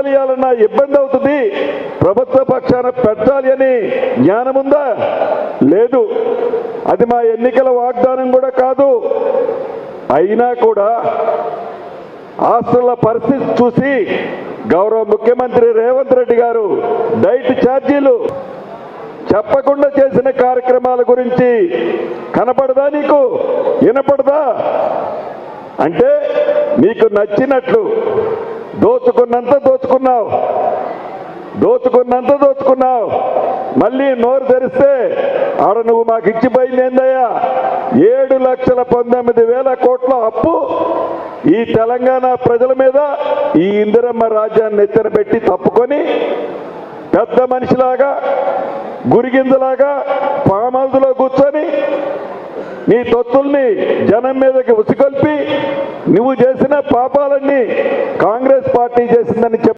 పెట్టాలి ఇవ్వాలన్నా ఇబ్బంది అవుతుంది. ప్రభుత్వ పక్షాన పెట్టాలి అని జ్ఞానం ఉందా లేదు. అది మా ఎన్నికల వాగ్దానం కూడా కాదు. అయినా కూడా ఆస్తుల పరిస్థితి చూసి గౌరవ ముఖ్యమంత్రి రేవంత్ రెడ్డి గారు డైట్ ఛార్జీలు చెప్పకుండా చేసిన కార్యక్రమాల గురించి కనపడదా నీకు? వినపడదా? అంటే నీకు నచ్చినట్లు దోచుకున్నంత దోచుకున్నావు. దోచుకున్నంత దోచుకున్నావు. మళ్ళీ నోరు తెరిస్తే ఆడ నువ్వు మాకు ఇచ్చిపోయిందేందయ్యా ఏడు లక్షల పంతొమ్మిది వేల కోట్ల అప్పు ఈ తెలంగాణ ప్రజల మీద ఈ ఇందిరమ్మ రాజ్యాన్ని ఎత్తిన పెట్టి తప్పుకొని పెద్ద మనిషిలాగా గురిగింజలాగా పామ నీ తొత్తుల్ని జనం మీదకి ఉసిగొల్పి నువ్వు చేసిన పాపాలన్నీ కాంగ్రెస్ పార్టీ చేసిందని చెప్పి.